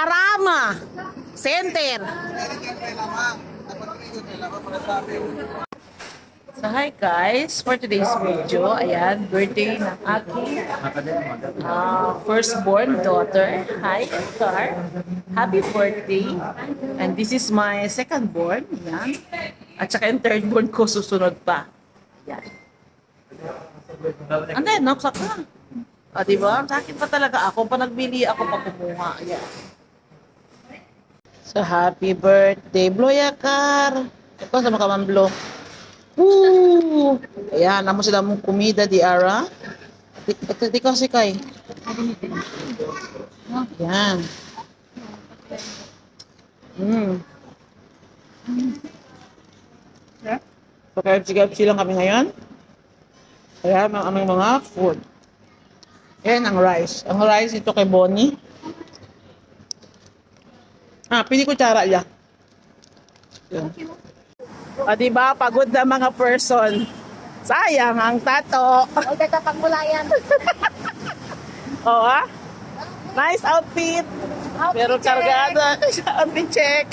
Parama Center. So hi guys, for today's video, ayan, birthday ng aking uh, firstborn daughter. Hi, Car. Happy birthday. And this is my second born. Ayan. At saka yung third born ko susunod pa. Ayan. Ano yan, naksak na. O, diba? Sa akin pa talaga ako. Pa nagbili ako pa kumuha. Ayan. So, happy birthday, Bloyakar. Ito sa mga kamamblo. Woo! Ayan, namo sila mong kumida di ara. Di, di, di kasi kay. Ayan. Mm. So, sigap lang kami ngayon. Kaya ang aming mga food. Ayan ang rice. Ang rice ito kay Bonnie. Ah, pili ko tsara niya. Yan. O, diba? Pagod na mga person. Sayang ang tato. Huwag ka pagmulayan. Oo, ah? Nice outfit. Pero kargada. outfit check.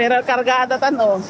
Pero kargada tan, oh.